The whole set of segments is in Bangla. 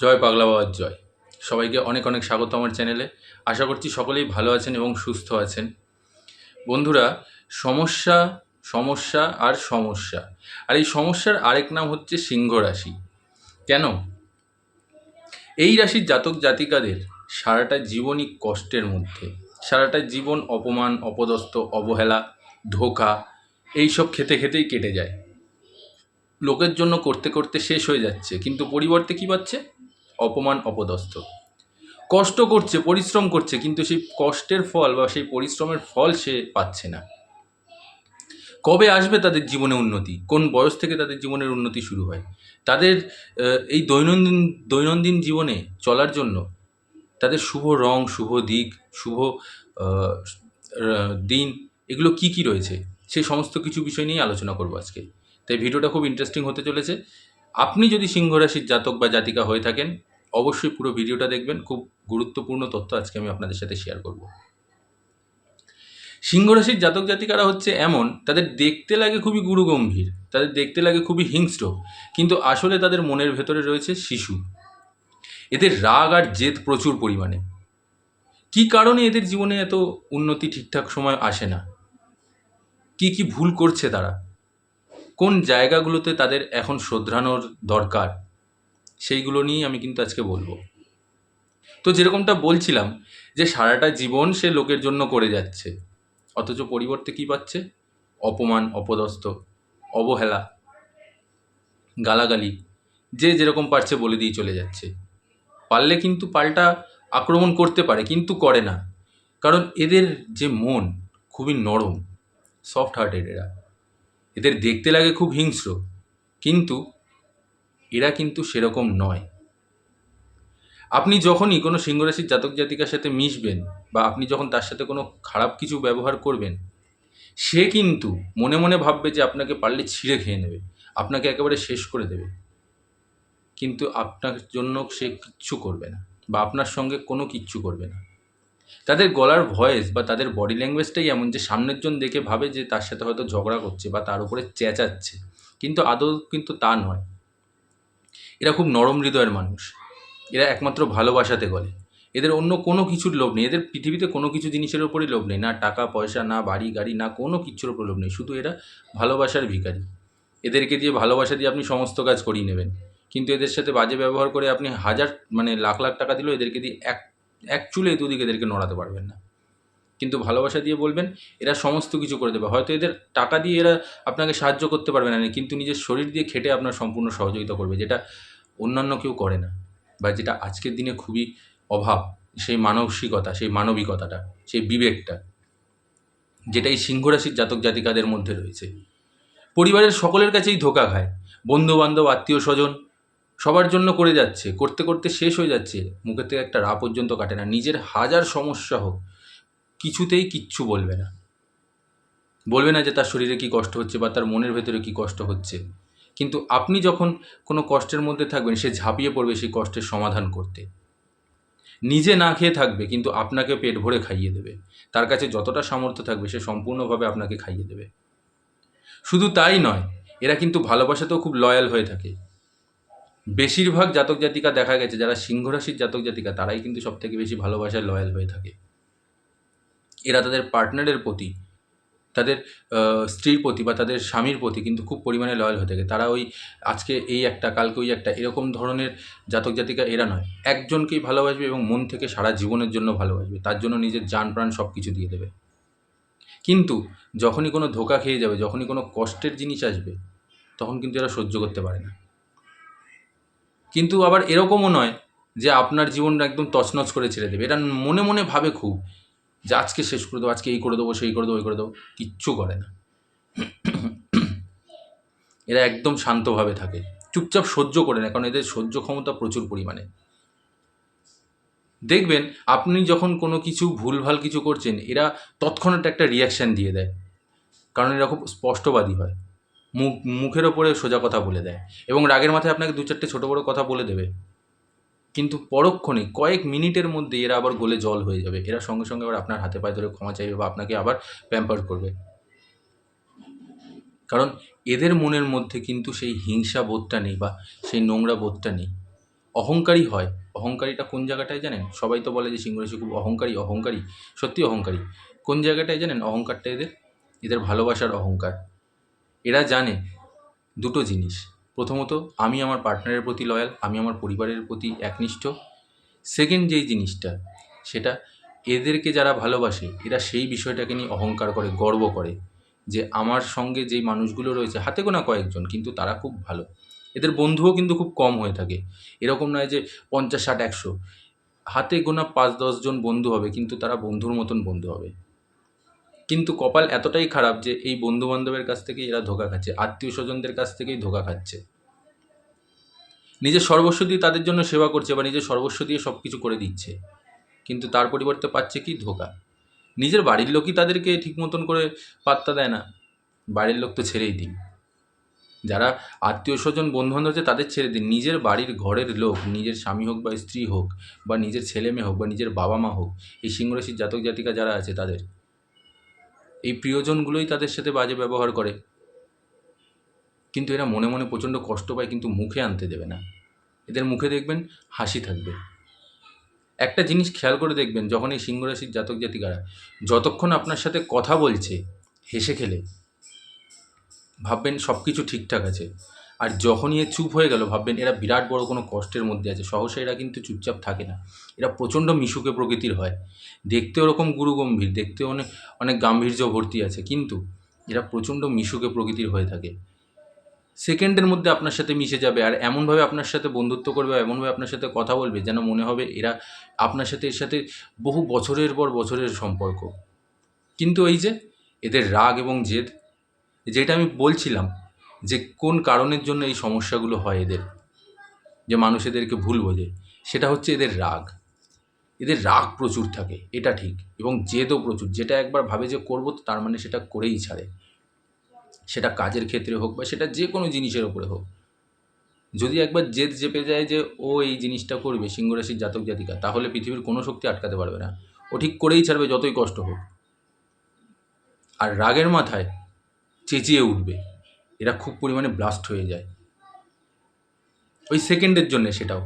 জয় পাগলা বাবার জয়। সবাইকে অনেক অনেক স্বাগত আমার চ্যানেলে। আশা করছি সকলেই ভালো আছেন এবং সুস্থ আছেন। বন্ধুরা, সমস্যা সমস্যা আর সমস্যা। আর এই সমস্যার আরেক নাম হচ্ছে সিংহ রাশি। কেন? এই রাশির জাতক জাতিকাদের সারাটা জীবনই কষ্টের মধ্যে। সারাটা জীবন অপমান, অপদস্থ, অবহেলা, ধোকা, এইসব খেতে খেতেই কেটে যায়। লোকের জন্য করতে করতে শেষ হয়ে যাচ্ছে, কিন্তু পরিবর্তে কী পাচ্ছে? অপমান অপদস্থ। কষ্ট করছে, পরিশ্রম করছে, কিন্তু সেই কষ্টের ফল বা সেই পরিশ্রমের ফল সে পাচ্ছে না। কবে আসবে তাদের জীবনে উন্নতি? কোন বয়স থেকে তাদের জীবনের উন্নতি শুরু হয়? তাদের এই দৈনন্দিন দৈনন্দিন জীবনে চলার জন্য তাদের শুভ রং, শুভ দিক, শুভ দিন, এগুলো কি কি রয়েছে? সেই সমস্ত কিছু বিষয় নিয়ে আলোচনা করব আজকে। তাই ভিডিওটা খুব ইন্টারেস্টিং হতে চলেছে। আপনি যদি সিংহ রাশির জাতক বা জাতিকা হয়ে থাকেন, অবশ্যই পুরো ভিডিওটা দেখবেন। খুব গুরুত্বপূর্ণ তথ্য আজকে আমি আপনাদের সাথে শেয়ার করব। সিংহ রাশির জাতক জাতিকারা হচ্ছে এমন, তাদের দেখতে লাগে খুবই গুরুগম্ভীর, তাদের দেখতে লাগে খুবই হিংস্র, কিন্তু আসলে তাদের মনের ভেতরে রয়েছে শিশু। এদের রাগ আর জেদ প্রচুর পরিমাণে। কি কারণে এদের জীবনে এত উন্নতি ঠিকঠাক সময় আসে না? কি কি ভুল করছে তারা? কোন জায়গাগুলোতে তাদের এখন শোধরানোর দরকার, সেইগুলো নিয়েই আমি কিন্তু আজকে বলব। তো যেরকমটা বলছিলাম যে সারাটা জীবন সে লোকের জন্য করে যাচ্ছে, অথচ পরিবর্তে কি পাচ্ছে? অপমান, অপদস্থ, অবহেলা, গালাগালি, যে যেরকম পারছে বলে দিয়ে চলে যাচ্ছে। পারলে কিন্তু পাল্টা আক্রমণ করতে পারে, কিন্তু করে না। কারণ এদের যে মন খুবই নরম সফট হার্টেড এরা। এদের দেখতে লাগে খুব হিংস্র। কিন্তু এরা কিন্তু সেরকম নয়। আপনি যখনই কোনো সিংহরাশির জাতক জাতিকার সাথে মিশবেন বা আপনি যখন তার সাথে কোনো খারাপ কিছু ব্যবহার করবেন, সে কিন্তু মনে মনে ভাববে যে আপনাকে পারলে ছিঁড়ে খেয়ে নেবে, আপনাকে একেবারে শেষ করে দেবে। কিন্তু আপনার জন্য সে কিচ্ছু করবে না বা আপনার সঙ্গে কোনো কিচ্ছু করবে না। তাদের গলার ভয়েস বা তাদের বডি ল্যাঙ্গুয়েজটাই এমন যে সামনের জন দেখে ভাবে যে তার সাথে হয়তো ঝগড়া করছে বা তার উপরে চেঁচাচ্ছে। কিন্তু আদৌ কিন্তু তা নয়। এরা খুব নরম হৃদয়ের মানুষ। এরা একমাত্র ভালোবাসাতে গলে। এদের অন্য কোনো কিছুর লোভ নেই। এদের পৃথিবীতে কোনো কিছু জিনিসের ওপরই লোভ নেই। না টাকা, পয়সা, না বাড়ি, গাড়ি, না কোনো কিছুর ওপর লোভ নেই। শুধু এরা ভালোবাসার ভিখারি। এদেরকে দিয়ে ভালোবাসা দিয়ে আপনি সমস্ত কাজ করিয়ে নেবেন। কিন্তু এদের সাথে বাজে ব্যবহার করে আপনি হাজার মানে লাখ লাখ টাকা দিলেও এদেরকে দিয়ে এক এক চুলে দুদিকে এদেরকে নড়াতে পারবেন না। কিন্তু ভালোবাসা দিয়ে বলবেন, এরা সমস্ত কিছু করে দেবে। হয়তো এদের টাকা দিয়ে এরা আপনাকে সাহায্য করতে পারবে না, কিন্তু নিজের শরীর দিয়ে খেটে আপনার সম্পূর্ণ সহযোগিতা করবে, যেটা অন্যান্য কেউ করে না। বা যেটা আজকের দিনে খুবই অভাব, সেই মানসিকতা, সেই মানবিকতাটা, সেই বিবেকটা যেটা এই সিংহরাশির জাতক জাতিকাদের মধ্যে রয়েছে। পরিবারের সকলের কাছেই ধোকা খায়। বন্ধু বান্ধব আত্মীয় স্বজন সবার জন্য করে যাচ্ছে, করতে করতে শেষ হয়ে যাচ্ছে, মুখের থেকে একটা রা পর্যন্ত কাটে না। নিজের হাজার সমস্যা হোক, কিছুতেই কিচ্ছু বলবে না। বলবে না যে তার শরীরে কী কষ্ট হচ্ছে বা তার মনের ভেতরে কী কষ্ট হচ্ছে। কিন্তু আপনি যখন কোনো কষ্টের মধ্যে থাকবেন, সে ঝাঁপিয়ে পড়বে সেই কষ্টের সমাধান করতে। নিজে না খেয়ে থাকবে, কিন্তু আপনাকে পেট ভরে খাইয়ে দেবে। তার কাছে যতটা সামর্থ্য থাকবে, সে সম্পূর্ণভাবে আপনাকে খাইয়ে দেবে। শুধু তাই নয়, এরা কিন্তু ভালোবাসাতেও খুব লয়াল হয়ে থাকে। বেশিরভাগ জাতক জাতিকা দেখা গেছে, যারা সিংহরাশির জাতক জাতিকা, তারাই কিন্তু সব থেকে বেশি ভালোবাসায় লয়াল হয়ে থাকে। এরা তাদের পার্টনারের প্রতি, তাদের স্ত্রীর প্রতি বা তাদের স্বামীর প্রতি কিন্তু খুব পরিমাণে লয়াল হয়ে থাকে। তারা ওই আজকে এই একটা, কালকে ওই একটা, এরকম ধরনের জাতক জাতিকা এরা নয়। একজনকেই ভালোবাসবে এবং মন থেকে সারা জীবনের জন্য ভালোবাসবে। তার জন্য নিজের যান প্রাণ সব কিছু দিয়ে দেবে। কিন্তু যখনই কোনো ধোকা খেয়ে যাবে, যখনই কোনো কষ্টের জিনিস আসবে, তখন কিন্তু এরা সহ্য করতে পারে না। কিন্তু আবার এরকমও নয় যে আপনার জীবনটা একদম তছনছ করে ছেড়ে দেবে। এটা মনে মনে ভাবে খুব যে আজকে শেষ করে দেবো, আজকে এই করে দেবো, সেই করে দেবো, ওই করে দেবো, কিচ্ছু করে না। এরা একদম শান্তভাবে থাকে। চুপচাপ সহ্য করে না, কারণ এদের সহ্য ক্ষমতা প্রচুর পরিমাণে। দেখবেন, আপনি যখন কোনো কিছু ভুলভাল কিছু করছেন, এরা তৎক্ষণাৎ একটা রিয়াকশান দিয়ে দেয়। কারণ এরা খুব স্পষ্টবাদী হয়। মুখ, মুখের ওপরে সোজা কথা বলে দেয় এবং রাগের মাথায় আপনাকে দু চারটে ছোটো বড়ো কথা বলে দেবে। কিন্তু পরক্ষণে কয়েক মিনিটের মধ্যে এরা আবার গলে জল হয়ে যাবে। এরা সঙ্গে সঙ্গে আবার আপনার হাতে পায়ে ধরে ক্ষমা চাইবে বা আপনাকে আবার প্যাম্পার করবে। কারণ এদের মনের মধ্যে কিন্তু সেই হিংসা বোধটা নেই বা সেই নোংরা বোধটা নেই। অহংকারী হয়। অহংকারীটা কোন জায়গাটায় জানেন? সবাই তো বলে যে সিংহ রাশি খুব অহংকারী অহংকারী। সত্যি অহংকারী। কোন জায়গাটায় জানেন? অহংকারটা এদের এদের ভালোবাসার অহংকার। এরা জানে দুটো জিনিস। প্রথমত, আমি আমার পার্টনারের প্রতি লয়াল আমি আমার পরিবারের প্রতি একনিষ্ঠ। সেকেন্ড যেই জিনিসটা, সেটা এদেরকে যারা ভালোবাসে, এরা সেই বিষয়টাকে নিয়ে অহংকার করে, গর্ব করে যে আমার সঙ্গে যেই মানুষগুলো রয়েছে, হাতে গোনা কয়েকজন, কিন্তু তারা খুব ভালো। এদের বন্ধুও কিন্তু খুব কম হয়ে থাকে। এরকম নয় যে পঞ্চাশ, ষাট, একশো। হাতে গোনা পাঁচ দশজন বন্ধু হবে, কিন্তু তারা বন্ধুর মতন বন্ধু হবে। কিন্তু কপাল এতটাই খারাপ যে এই বন্ধু বান্ধবের কাছ থেকেই এরা ধোকা খাচ্ছে, আত্মীয় স্বজনদের কাছ থেকেই ধোকা খাচ্ছে। নিজের সর্বস্ব দিয়ে তাদের জন্য সেবা করছে বা নিজের সর্বস্ব দিয়ে সব কিছু করে দিচ্ছে, কিন্তু তার পরিবর্তে পাচ্ছে কি ধোকা? নিজের বাড়ির লোকই তাদেরকে ঠিক মতন করে পাত্তা দেয় না, বাড়ির লোক তো ছেড়েই দিন। যারা আত্মীয় স্বজন বন্ধু বান্ধব আছে তাদের ছেড়ে দিন। নিজের বাড়ির ঘরের লোক, নিজের স্বামী হোক বা স্ত্রী হোক বা নিজের ছেলে মেয়ে হোক বা নিজের বাবা মা হোক, এই সিংহরাশির জাতক জাতিকা যারা আছে তাদের এই প্রিয়জনগুলোই তাদের সাথে বাজে ব্যবহার করে। কিন্তু এরা মনে মনে প্রচণ্ড কষ্ট পায়, কিন্তু মুখে আনতে দেবে না। এদের মুখে দেখবেন হাসি থাকবে। একটা জিনিস খেয়াল করে দেখবেন, যখন এই সিংহরাশির জাতক জাতিকারা যতক্ষণ আপনার সাথে কথা বলছে, হেসে খেলে, ভাববেন সব কিছু ঠিকঠাক আছে। আর যখনই এ চুপ হয়ে গেল, ভাববেন এরা বিরাট বড় কোনো কষ্টের মধ্যে আছে। সহসা এরা কিন্তু চুপচাপ থাকে না। এরা প্রচণ্ড মিশুকে প্রকৃতির হয়। দেখতে ওরকম গুরু গম্ভীর দেখতে অনেক অনেক গাম্ভীর্য ভর্তি আছে, কিন্তু এরা প্রচণ্ড মিশুকে প্রকৃতির হয়ে থাকে। সেকেন্ডের মধ্যে আপনার সাথে মিশে যাবে আর এমনভাবে আপনার সাথে বন্ধুত্ব করবে এমনভাবে আপনার সাথে কথা বলবে যেন মনে হবে এরা আপনার সাথে, এর সাথে বহু বছরের পর বছরের সম্পর্ক। কিন্তু এই যে, এদের রাগ এবং জেদ, যেটা আমি বলছিলাম যে কোন কারণের জন্য এই সমস্যাগুলো হয় এদের? যে মানুষ এদেরকে ভুল বোঝে। সেটা হচ্ছে এদের রাগ। এদের রাগ প্রচুর থাকে, এটা ঠিক। এবং জেদও প্রচুর। যেটা একবার ভাবে যে করব তার মানে সেটা করেই ছাড়ে। সেটা কাজের ক্ষেত্রে হোক বা সেটা যে কোনো জিনিসের ওপরে হোক। যদি একবার জেদ চেপে যায় যে, ও এই জিনিসটা করবে, সিংহরাশির জাতক জাতিকা, তাহলে পৃথিবীর কোনো শক্তি আটকাতে পারবে না। ও ঠিক করেই ছাড়বে যতই কষ্ট হোক। আর রাগের মাথায় চেঁচিয়ে উঠবে। এরা খুব পরিমাণে ব্লাস্ট হয়ে যায়। ওই সেকেন্ডের জন্যে সেটাও।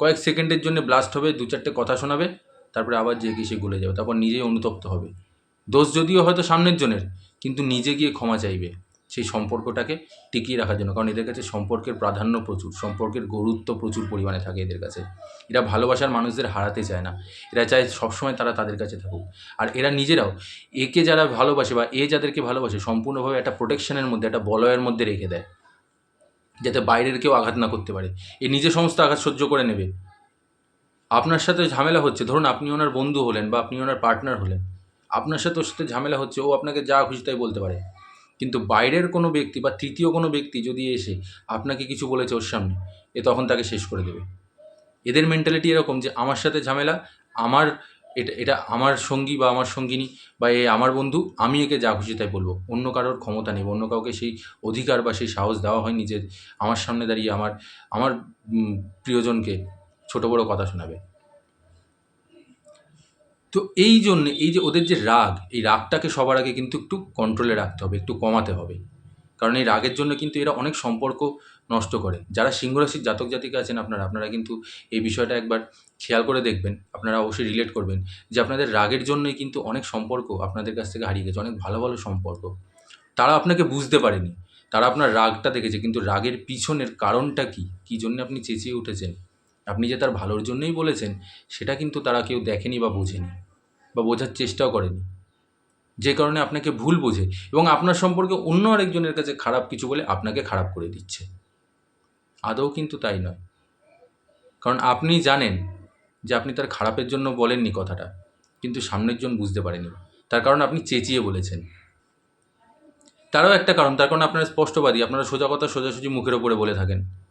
কয়েক সেকেন্ডের জন্য ব্লাস্ট হবে, দু চারটে কথা শোনাবে, তারপরে আবার যে গিয়ে সে গলে যাবে, তারপর নিজেই অনুতপ্ত হবে। দোষ যদিও হয়তো সামনের জনের, কিন্তু নিজে গিয়ে ক্ষমা চাইবে। সেই সম্পর্কটাকে টিকিয়ে রাখার জন্য। কারণ এদের কাছে সম্পর্কের প্রাধান্য প্রচুর, সম্পর্কের গুরুত্ব প্রচুর পরিমাণে থাকে এদের কাছে। এরা ভালোবাসার মানুষদের হারাতে চায় না। এরা চায় সবসময় তারা তাদের কাছে থাকুক। আর এরা নিজেরাও একে যারা ভালোবাসে বা এ যাদেরকে ভালোবাসে সম্পূর্ণভাবে একটা প্রোটেকশনের মধ্যে, একটা বলয়ের মধ্যে রেখে দেয়। যাতে বাইরের কেউ আঘাত না করতে পারে। এ নিজে সমস্ত আঘাত সহ্য করে নেবে। আপনার সাথে ঝামেলা হচ্ছে, ধরুন আপনি ওনার বন্ধু হলেন বা আপনি ওনার পার্টনার হলেন। আপনার সাথে ওর সাথে ঝামেলা হচ্ছে, ও আপনাকে যা খুশি তাই বলতে পারে। কিন্তু বাইরের কোনো ব্যক্তি বা তৃতীয় কোনো ব্যক্তি যদি এসে আপনাকে কিছু বলেছে ওর সামনে, এ তখন তাকে শেষ করে দেবে। এদের মেন্টালিটি এরকম যে, আমার সাথে ঝামেলা, আমার এটা এটা আমার সঙ্গী বা আমার সঙ্গিনী বা এ আমার বন্ধু, আমি একে যা খুশি তাই বলব। অন্য কারোর ক্ষমতা নেই অন্য কাউকে সেই অধিকার বা সেই সাহস দেওয়া হয় নিজের আমার সামনে দাঁড়িয়ে আমার আমার প্রিয়জনকে ছোট বড় কথা শোনাবে। তো এই জন্যে, এই যে ওদের যে রাগ, এই রাগটাকে সবার আগে কিন্তু একটু কন্ট্রোলে রাখতে হবে, একটু কমাতে হবে। কারণ এই রাগের জন্য কিন্তু এরা অনেক সম্পর্ক নষ্ট করে। যারা সিংহরাশির জাতক জাতিকা আছেন আপনারা আপনারা কিন্তু এই বিষয়টা একবার খেয়াল করে দেখবেন, আপনারা অবশ্যই রিলেট করবেন যে আপনাদের রাগের জন্যই কিন্তু অনেক সম্পর্ক আপনাদের কাছ থেকে হারিয়ে গেছে, অনেক ভালো ভালো সম্পর্ক। তারা আপনাকে বুঝতে পারেনি, তারা আপনার রাগটা দেখেছে, কিন্তু রাগের পিছনের কারণটা কি? কী জন্য আপনি চেঁচিয়ে উঠেছেন? আপনি যে তার ভালোর জন্যই বলেছেন, সেটা কিন্তু তারা কেউ দেখেনি বা বোঝেনি বা বোঝার চেষ্টাও করেনি। যে কারণে আপনাকে ভুল বোঝে এবং আপনার সম্পর্কে অন্য আরেকজনের কাছে খারাপ কিছু বলে আপনাকে খারাপ করে দিচ্ছে। আদৌ কিন্তু তাই নয়। কারণ আপনি জানেন যে আপনি তার খারাপের জন্য বলেননি কথাটা, কিন্তু সামনের জন বুঝতে পারেনি। তার কারণ আপনি চেঁচিয়ে বলেছেন। তারও একটা কারণ, তার কারণ আপনারা স্পষ্টবাদী, আপনারা সোজা কথা সোজাসুজি মুখের ওপরে বলে থাকেন।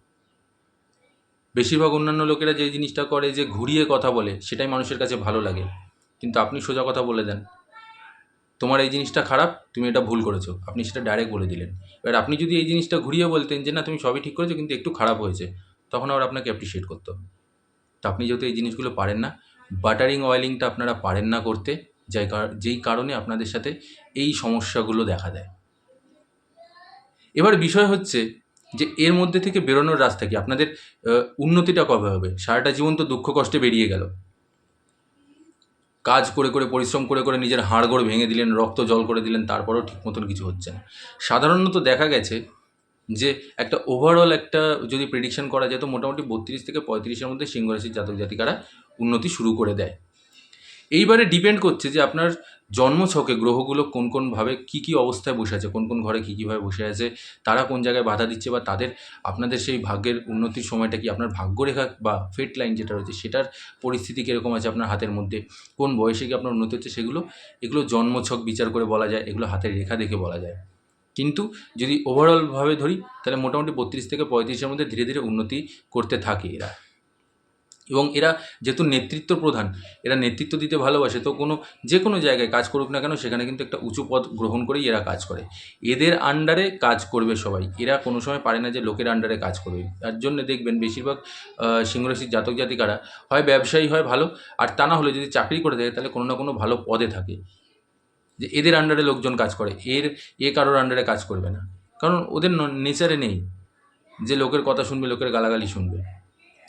বেশিরভাগ অন্যান্য লোকেরা যে জিনিসটা করে যে ঘুরিয়ে কথা বলে, সেটাই মানুষের কাছে ভালো লাগে। কিন্তু আপনি সোজা কথা বলে দেন। তোমার এই জিনিসটা খারাপ, তুমি এটা ভুল করেছ। আপনি সেটা ডাইরেক্ট বলে দিলেন। এবার আপনি যদি এই জিনিসটা ঘুরিয়ে বলতেন যে, না, তুমি সবই ঠিক করেছ, কিন্তু একটু খারাপ হয়েছে, তখন আবার আপনাকে অ্যাপ্রিসিয়েট করতো। তো আপনি যেহেতু এই জিনিসগুলো পারেন না, বাটারিং অয়েলিংটা আপনারা পারেন না করতে, যাই যেই কারণে আপনাদের সাথে এই সমস্যাগুলো দেখা দেয়। এবার বিষয় হচ্ছে যে এর মধ্যে থেকে বেরোনোর রাস্তা কি? আপনাদের উন্নতিটা কবে হবে? সারাটা জীবন তো দুঃখ কষ্টে বেরিয়ে গেল। কাজ করে করে, পরিশ্রম করে করে নিজের হাড়গোড় ভেঙে দিলেন, রক্ত জল করে দিলেন, তারপরেও ঠিক মতন কিছু হচ্ছে না। সাধারণত দেখা গেছে যে একটা ওভারঅল একটা যদি প্রেডিকশন করা যায়, তো মোটামুটি বত্রিশ থেকে পঁয়ত্রিশের মধ্যে সিংহরাশির জাতক জাতিকারা উন্নতি শুরু করে দেয়। এইবারে ডিপেন্ড করছে যে আপনার জন্মছকে গ্রহগুলো কোন কোনভাবে কী কী অবস্থায় বসে আছে, কোন কোন ঘরে কী কীভাবে বসে আছে, তারা কোন জায়গায় বাধা দিচ্ছে বা তাদের, আপনাদের সেই ভাগ্যের উন্নতির সময়টা কি আপনার ভাগ্যরেখা বা ফেট লাইন যেটা রয়েছে সেটার পরিস্থিতি কীরকম আছে আপনার হাতের মধ্যে, কোন বয়সে কি আপনার উন্নতি হচ্ছে সেগুলো, এগুলো জন্মছক বিচার করে বলা যায়, এগুলো হাতের রেখা দেখে বলা যায়। কিন্তু যদি ওভারঅলভাবে ধরি, তাহলে মোটামুটি বত্রিশ থেকে পঁয়ত্রিশের মধ্যে ধীরে ধীরে উন্নতি করতে থাকে এরা। এবং এরা যেহেতু নেতৃত্ব প্রধান এরা নেতৃত্ব দিতে ভালোবাসে, তো কোনো, যে কোনো জায়গায় কাজ করুক না কেন সেখানে কিন্তু একটা উঁচু পদ গ্রহণ করেই এরা কাজ করে। এদের আন্ডারে কাজ করবে সবাই। এরা কোনো সময় পারে না যে লোকের আন্ডারে কাজ করবে। তার জন্য দেখবেন বেশিরভাগ সিংহরাশির জাতক জাতিকারা হয় ব্যবসায়ী হয় ভালো, আর তা না হলে যদি চাকরি করে থাকে তাহলে কোনো না কোনো ভালো পদে থাকে। যে এদের আন্ডারে লোকজন কাজ করে, এর, এ কারোর আন্ডারে কাজ করবে না। কারণ ওদের নেচারে নেই যে লোকের কথা শুনবে, লোকের গালাগালি শুনবে।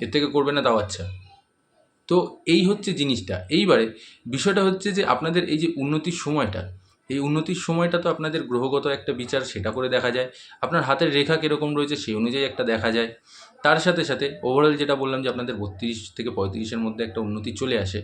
এর থেকে করবে না, তাও আচ্ছা। তো এই হচ্ছে জিনিসটা। এইবারে বিষয়টা হচ্ছে যে আপনাদের এই যে উন্নতির সময়টা, এই উন্নতির সময়টা তো আপনাদের গ্রহগত একটা বিচার, সেটা করে দেখা যায়। আপনার হাতের রেখা কীরকম রয়েছে সেই অনুযায়ী একটা দেখা যায়। তার সাথে সাথে ওভারঅল যেটা বললাম যে আপনাদের বত্রিশ থেকে পঁয়ত্রিশের মধ্যে একটা উন্নতি চলে আসে।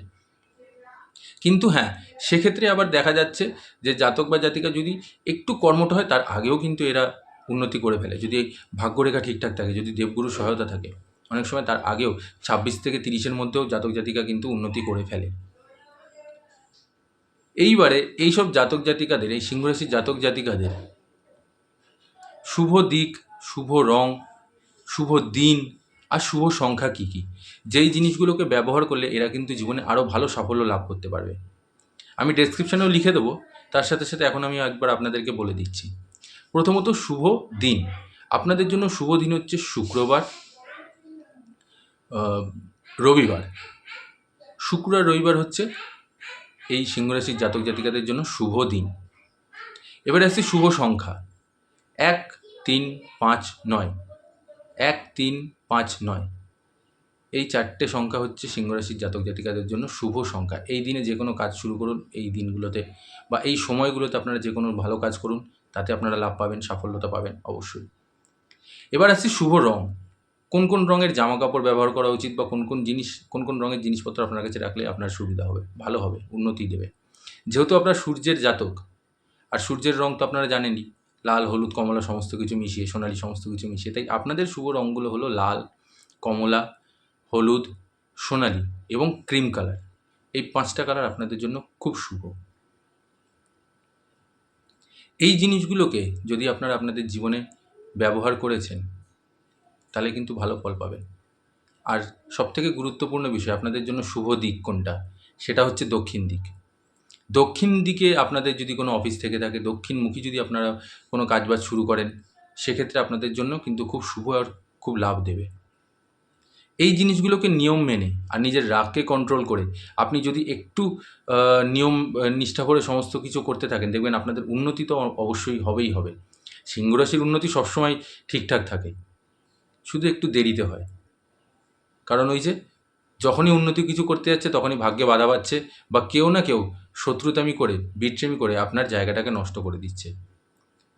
কিন্তু হ্যাঁ সেক্ষেত্রে আবার দেখা যাচ্ছে যে জাতক বা জাতিকা যদি একটু কর্মঠ হয়, তার আগেও কিন্তু এরা উন্নতি করে ফেলে। যদি ভাগ্যরেখা ঠিকঠাক থাকে, যদি দেবগুরু সহায়তা থাকে। অনেক সময় তার আগেও ছাব্বিশ থেকে তিরিশের মধ্যেও জাতক জাতিকা কিন্তু উন্নতি করে ফেলে। এইবারে এইসব জাতক জাতিকাদের, এই সিংহরাশির জাতক জাতিকাদের শুভ দিক, শুভ রং, শুভ দিন আর শুভ সংখ্যা কী কী? যেই জিনিসগুলোকে ব্যবহার করলে এরা কিন্তু জীবনে আরও ভালো সাফল্য লাভ করতে পারবে। আমি ডেসক্রিপশানেও লিখে দেবো, তার সাথে সাথে এখন আমি একবার আপনাদেরকে বলে দিচ্ছি। প্রথমত শুভ দিন। আপনাদের জন্য শুভ দিন হচ্ছে শুক্রবার। রবিবার। শুক্র আর রবিবার হচ্ছে এই সিংহরাশির জাতক জাতিকাদের জন্য শুভ দিন। এবারে আসছি শুভ সংখ্যা। এক, তিন, পাঁচ, নয়। এক, তিন, পাঁচ, নয়। এই চারটে সংখ্যা হচ্ছে সিংহরাশির জাতক জাতিকাদের জন্য শুভ সংখ্যা। এই দিনে যে কোনো কাজ শুরু করুন এই দিনগুলোতে বা এই সময়গুলোতে আপনারা যে কোনো ভালো কাজ করুন, তাতে আপনারা লাভ পাবেন, সাফল্যতা পাবেন অবশ্যই। এবার আসছি শুভ রং। কোন কোন রঙের জামা কাপড় ব্যবহার করা উচিত বা কোন কোন জিনিস, কোন কোন রঙের জিনিসপত্র আপনার কাছে রাখলে আপনার সুবিধা হবে, ভালো হবে, উন্নতি দেবে। যেহেতু আপনার সূর্যের জাতক, আর সূর্যের রং তো আপনারা জানেনই, লাল, হলুদ, কমলা সমস্ত কিছু মিশিয়ে, সোনালি সমস্ত কিছু মিশিয়ে, তাই আপনাদের শুভ রঙগুলো হলো লাল, কমলা, হলুদ, সোনালি এবং ক্রিম কালার। এই পাঁচটা কালার আপনাদের জন্য খুব শুভ। এই জিনিসগুলোকে যদি আপনারা আপনাদের জীবনে ব্যবহার করেছেন তাহলে কিন্তু ভালো ফল পাবেন। আর সবথেকে গুরুত্বপূর্ণ বিষয় আপনাদের জন্য শুভ দিক কোনটা? সেটা হচ্ছে দক্ষিণ দিক। দক্ষিণ দিকে আপনাদের যদি কোনো অফিস থেকে থাকে, দক্ষিণমুখী যদি আপনারা কোনো কাজবাজ শুরু করেন, সেক্ষেত্রে আপনাদের জন্য কিন্তু খুব শুভ আর খুব লাভ দেবে। এই জিনিসগুলোকে নিয়ম মেনে আর নিজের রাগকে কন্ট্রোল করে আপনি যদি একটু নিয়ম নিষ্ঠা করে সমস্ত কিছু করতে থাকেন, দেখবেন আপনাদের উন্নতি তো অবশ্যই হবেই হবে। সিংহরাশির উন্নতি সবসময় ঠিকঠাক থাকে। শুধু একটু দেরিতে হয়। কারণ ওই যে যখনই উন্নতি কিছু করতে যাচ্ছে তখনই ভাগ্যে বাধা পাচ্ছে বা কেউ না কেউ শত্রুতামি করে, বিট্রেমি করে আপনার জায়গাটাকে নষ্ট করে দিচ্ছে।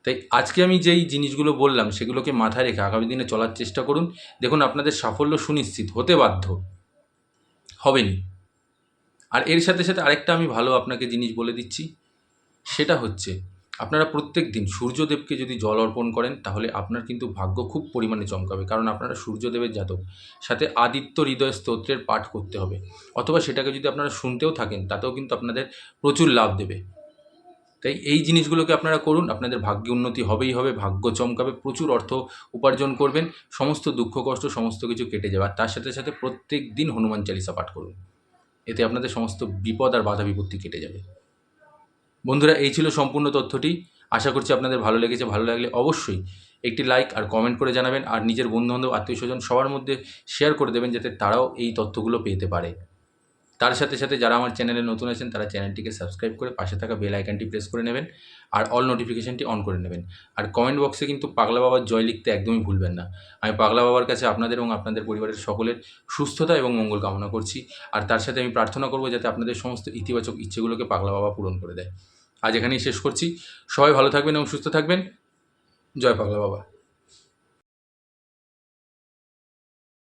তাই আজকে আমি যেই জিনিসগুলো বললাম সেগুলোকে মাথায় রেখে আগামী দিনে চলার চেষ্টা করুন। দেখুন, আপনাদের সাফল্য সুনিশ্চিত, হতে বাধ্য। হবেনি। আর এর সাথে সাথে আরেকটা আমি ভালো আপনাকে জিনিস বলে দিচ্ছি, সেটা হচ্ছে আপনারা প্রত্যেক দিন সূর্যদেবকে যদি জল অর্পণ করেন, তাহলে আপনার কিন্তু ভাগ্য খুব পরিমাণে চমকাবে। কারণ আপনারা সূর্যদেবের জাতক, সাথে আদিত্য হৃদয় স্তোত্রের পাঠ করতে হবে। অথবা সেটাকে যদি আপনারা শুনতেও থাকেন, তাতেও কিন্তু আপনাদের প্রচুর লাভ দেবে। তাই এই জিনিসগুলোকে আপনারা করুন, আপনাদের ভাগ্যে উন্নতি হবেই হবে, ভাগ্য চমকাবে, প্রচুর অর্থ উপার্জন করবেন, সমস্ত দুঃখ, কষ্ট, সমস্ত কিছু কেটে যাবে। আর তার সাথে সাথে প্রত্যেক দিন হনুমান চালিসা পাঠ করুন। এতে আপনাদের সমস্ত বিপদ আর বাধা বিপত্তি কেটে যাবে। বন্ধুরা, এই ছিল সম্পূর্ণ তথ্যটি। আশা করছি আপনাদের ভালো লেগেছে। ভালো লাগলে অবশ্যই একটি লাইক আর কমেন্ট করে জানাবেন আর নিজের বন্ধুবান্ধব, আত্মীয় স্বজন সবার মধ্যে শেয়ার করে দেবেন যাতে তারাও এই তথ্যগুলো পেতে পারে। তার সাথে সাথে যারা আমার চ্যানেলে নতুন আছেন, তারা চ্যানেলটিকে সাবস্ক্রাইব করে পাশে থাকা বেল আইকনটি প্রেস করে নেবেন আর অল নোটিফিকেশনটি অন করে নেবেন। আর কমেন্ট বক্সে কিন্তু পাগলা বাবার জয় লিখতে একদমই ভুলবেন না। আমি পাগলা বাবার কাছে আপনাদের এবং আপনাদের পরিবারের সকলের সুস্থতা এবং মঙ্গল কামনা করছি। আর তার সাথে আমি প্রার্থনা করব যাতে আপনাদের সমস্ত ইতিবাচক ইচ্ছেগুলোকে পাগলা বাবা পূরণ করে দেয়। আজ এখানেই শেষ করছি। সবাই ভালো থাকবেন এবং সুস্থ থাকবেন। জয় পাগলা বাবা।